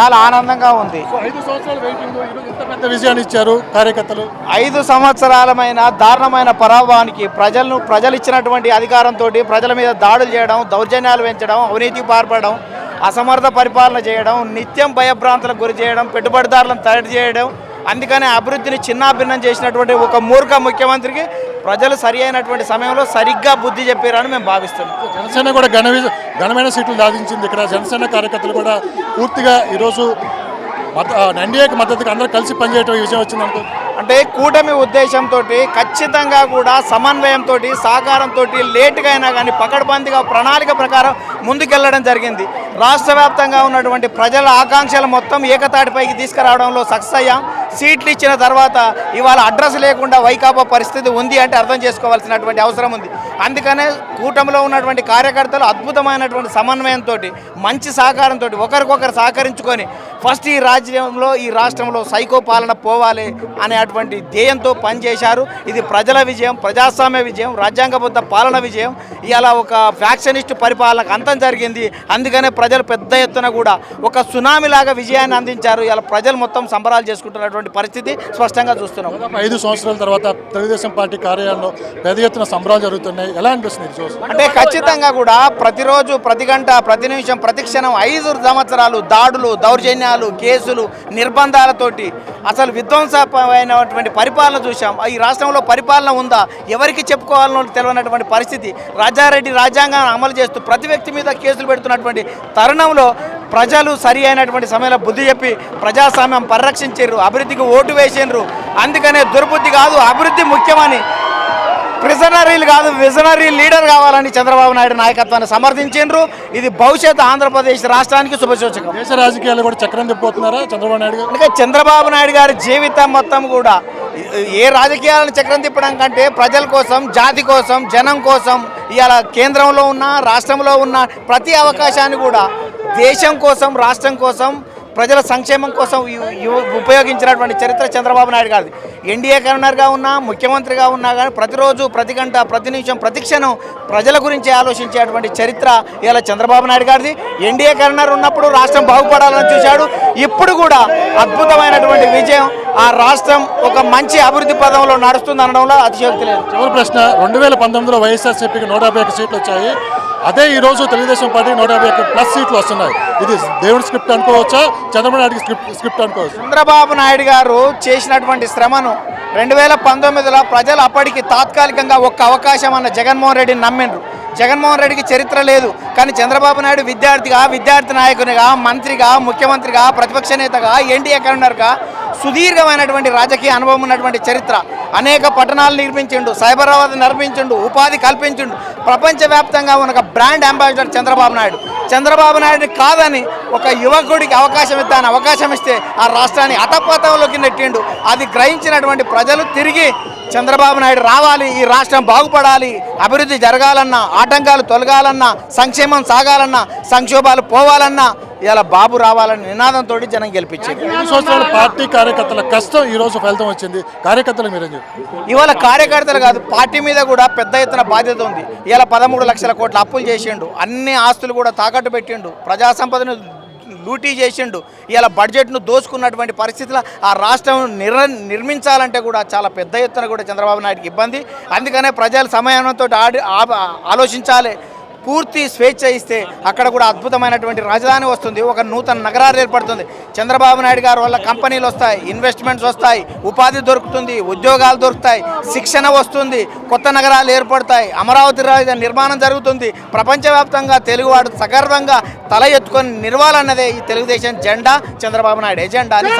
చాలా ఆనందంగా ఉంది. ఐదు సంవత్సరాలు వెయిటింగ్ ఈరోజు ఇంత పెద్ద విజయాన్ని ఇచ్చారు కార్యకర్తలు. ఐదు సంవత్సరాలమైన దారుణమైన పరాభవానికి ప్రజలను ప్రజలు ఇచ్చినటువంటి అధికారంతో ప్రజల మీద దాడులు చేయడం దౌర్జన్యాలు పెంచడం అవినీతికి పాల్పడడం అసమర్థ పరిపాలన చేయడం నిత్యం భయభ్రాంతులకు గురి చేయడం పెట్టుబడిదారులను తయారు చేయడం అందుకనే అభివృద్ధిని చిన్నాభిన్నం చేసినటువంటి ఒక మూర్ఖ ముఖ్యమంత్రికి ప్రజలు సరి అయినటువంటి సమయంలో సరిగ్గా బుద్ధి చెప్పారని మేము భావిస్తున్నాం. జనసేన కూడా ఘన ఘనమైన సీట్లు సాధించింది. ఇక్కడ జనసేన కార్యకర్తలు కూడా పూర్తిగా ఈరోజు మత ఎన్డీఏకి మద్దతుగా అందరూ కలిసి పనిచేయటం ఈ విజయం వచ్చింది అనుకో అంటే కూటమి ఉద్దేశంతో ఖచ్చితంగా కూడా సమన్వయంతో సహకారంతో లేటుగా అయినా కానీ పకడ్బందీగా ప్రణాళిక ప్రకారం ముందుకెళ్ళడం జరిగింది. రాష్ట్ర వ్యాప్తంగా ఉన్నటువంటి ప్రజల ఆకాంక్షలు మొత్తం ఏకతాటిపైకి తీసుకురావడంలో సక్సెస్ అయ్యాం. సీట్లు ఇచ్చిన తర్వాత ఇవాళ అడ్రస్ లేకుండా వైకాపా పరిస్థితి ఉంది అంటే అర్థం చేసుకోవాల్సినటువంటి అవసరం ఉంది. అందుకనే కూటమిలో ఉన్నటువంటి కార్యకర్తలు అద్భుతమైనటువంటి సమన్వయంతో మంచి సహకారంతో ఒకరికొకరు సహకరించుకొని ఫస్ట్ ఈ రాజ్యంలో ఈ రాష్ట్రంలో సైకో పాలన పోవాలి అనేటువంటి ధ్యేయంతో పనిచేశారు. ఇది ప్రజల విజయం ప్రజాస్వామ్య విజయం రాజ్యాంగబద్ధ పాలన విజయం. ఇలా ఒక ఫ్యాక్షనిస్ట్ పరిపాలనకు అంతం జరిగింది. అందుకనే ప్రజలు పెద్ద ఎత్తున కూడా ఒక సునామీ లాగా విజయాన్ని అందించారు. ఇలా ప్రజలు మొత్తం సంబరాలు చేసుకుంటున్నటువంటి పరిస్థితి స్పష్టంగా చూస్తున్నాం. ఐదు సంవత్సరాల తర్వాత తెలుగుదేశం పార్టీ కార్యాలయంలో పెద్ద ఎత్తున సంబరాలు జరుగుతున్నాయి. ఎలా అనిపిస్తుంది అంటే ఖచ్చితంగా కూడా ప్రతిరోజు ప్రతి గంట ప్రతి నిమిషం ప్రతి క్షణం ఐదు సంవత్సరాలు దాడులు దౌర్జన్యాలు కేసులు నిర్బంధాలతోటి అసలు విధ్వంసమైనటువంటి పరిపాలన చూసాం ఈ రాష్ట్రంలో పరిపాలన ఉందా? ఎవరికి చెప్పుకోవాలనో తెలియనటువంటి పరిస్థితి. రాజారెడ్డి రాజ్యాంగాన్ని అమలు చేస్తూ ప్రతి వ్యక్తి మీద కేసులు పెడుతున్నటువంటి తరుణంలో ప్రజలు సరి అయినటువంటి సమయంలో బుద్ధి చెప్పి ప్రజాస్వామ్యం పరిరక్షించారు అభివృద్ధికి ఓటు వేసిండ్రు. అందుకనే దుర్బుద్ధి కాదు అభివృద్ధి ముఖ్యమని ప్రిజనరీలు కాదు విజనరీ లీడర్ కావాలని చంద్రబాబు నాయుడు నాయకత్వాన్ని సమర్థించిండ్రు. ఇది భవిష్యత్ ఆంధ్రప్రదేశ్ రాష్ట్రానికి శుభసూచకం. దేశ రాజకీయాలు కూడా చక్రం తిప్పుతున్నారా చంద్రబాబు నాయుడు గారు? అందుకే చంద్రబాబు నాయుడు గారి జీవితం మొత్తం కూడా ఏ రాజకీయాలను చక్రం తిప్పడం కంటే ప్రజల కోసం జాతి కోసం జనం కోసం ఇవాళ కేంద్రంలో ఉన్న రాష్ట్రంలో ఉన్న ప్రతి అవకాశాన్ని కూడా దేశం కోసం రాష్ట్రం కోసం ప్రజల సంక్షేమం కోసం ఉపయోగించినటువంటి చరిత్ర చంద్రబాబు నాయుడు గారిది. ఎన్డీఏ కన్వీనర్గా ఉన్నా ముఖ్యమంత్రిగా ఉన్నా కానీ ప్రతిరోజు ప్రతి గంట ప్రతి నిమిషం ప్రతి క్షణం ప్రజల గురించి ఆలోచించేటువంటి చరిత్ర ఇలా చంద్రబాబు నాయుడు గారిది. ఎన్డీఏ కన్వీనర్ ఉన్నప్పుడు రాష్ట్రం బాగుపడాలని చూశాడు. ఇప్పుడు కూడా అద్భుతమైనటువంటి విజయం ఆ రాష్ట్రం ఒక మంచి అభివృద్ధి పదంలో నడుస్తుంది అనడంలో అతిశయోక్తి లేదు. చివరి ప్రశ్న రెండు వేల పంతొమ్మిదిలో వైఎస్ఆర్సీపీకి నూట యాభై సీట్లు వచ్చాయి. అదే ఈ రోజు తెలుగుదేశం పార్టీ నూట యాభై ఒక్క ప్లస్ సీట్లు వస్తున్నాయి. ఇది దేవుడి స్క్రిప్ట్ అనుకోవచ్చా? చంద్రబాబు నాయుడు స్క్రిప్ట్ స్క్రిప్ట్ అనుకోవచ్చు. చంద్రబాబు నాయుడు గారు చేసినటువంటి శ్రమను రెండు వేల పంతొమ్మిదిలో ప్రజలు అప్పటికి తాత్కాలికంగా ఒక్క అవకాశం అన్న జగన్మోహన్ రెడ్డిని నమ్మిండ్రు. జగన్మోహన్ రెడ్డికి చరిత్ర లేదు కానీ చంద్రబాబు నాయుడు విద్యార్థిగా విద్యార్థి నాయకునిగా మంత్రిగా ముఖ్యమంత్రిగా ప్రతిపక్ష నేతగా ఎన్డీఏ కన్వీనర్గా సుదీర్ఘమైనటువంటి రాజకీయ అనుభవం ఉన్నటువంటి చరిత్ర. అనేక పట్టణాలు నిర్మించిండు సైబరాబాద్ నిర్మించిండు ఉపాధి కల్పించిండు. ప్రపంచవ్యాప్తంగా ఉన్న ఒక బ్రాండ్ అంబాసిడర్ చంద్రబాబు నాయుడు. చంద్రబాబు నాయుడు కాదని ఒక యువకుడికి అవకాశం ఇద్దాని అవకాశం ఇస్తే ఆ రాష్ట్రాన్ని అతపతంలోకి నెట్టిండు. అది గ్రహించినటువంటి ప్రజలు తిరిగి చంద్రబాబు నాయుడు రావాలి ఈ రాష్ట్రం బాగుపడాలి అభివృద్ధి జరగాలన్నా ఆటంకాలు తొలగాలన్నా సంక్షేమం సాగాలన్నా సంక్షోభాలు పోవాలన్నా ఇలా బాబు రావాలని నినాదంతో జనం గెలిపించింది సంవత్సరాల పార్టీ కార్యకర్తల కష్టం ఈ రోజు ఫలితం వచ్చింది. కార్యకర్తలు మీరేం ఇవాళ కార్యకర్తలు కాదు పార్టీ మీద కూడా పెద్ద ఎత్తున బాధ్యత ఉంది. ఇవాళ పదమూడు లక్షల కోట్ల అప్పులు చేసిండు అన్ని ఆస్తులు కూడా తాకట్టు పెట్టిండు ప్రజా సంపదను లూటీ చేసిండు. ఇవాళ బడ్జెట్ను దోచుకున్నటువంటి పరిస్థితుల్లో ఆ రాష్ట్రం నిర్ నిర్మించాలంటే కూడా చాలా పెద్ద ఎత్తున కూడా చంద్రబాబు నాయుడుకి ఇబ్బంది. అందుకనే ప్రజలు సమయంతో ఆడి ఆలోచించాలి. పూర్తి స్వేచ్ఛ ఇస్తే అక్కడ కూడా అద్భుతమైనటువంటి రాజధాని వస్తుంది. ఒక నూతన నగరాలు ఏర్పడుతుంది. చంద్రబాబు నాయుడు గారు వల్ల కంపెనీలు వస్తాయి ఇన్వెస్ట్మెంట్స్ వస్తాయి ఉపాధి దొరుకుతుంది ఉద్యోగాలు దొరుకుతాయి శిక్షణ వస్తుంది కొత్త నగరాలు ఏర్పడతాయి అమరావతి రాజధాని నిర్మాణం జరుగుతుంది. ప్రపంచవ్యాప్తంగా తెలుగువాడు సగర్వంగా తల ఎత్తుకొని నిర్వాలన్నదే ఈ తెలుగుదేశం జెండా. చంద్రబాబు నాయుడు ఎజెండా అని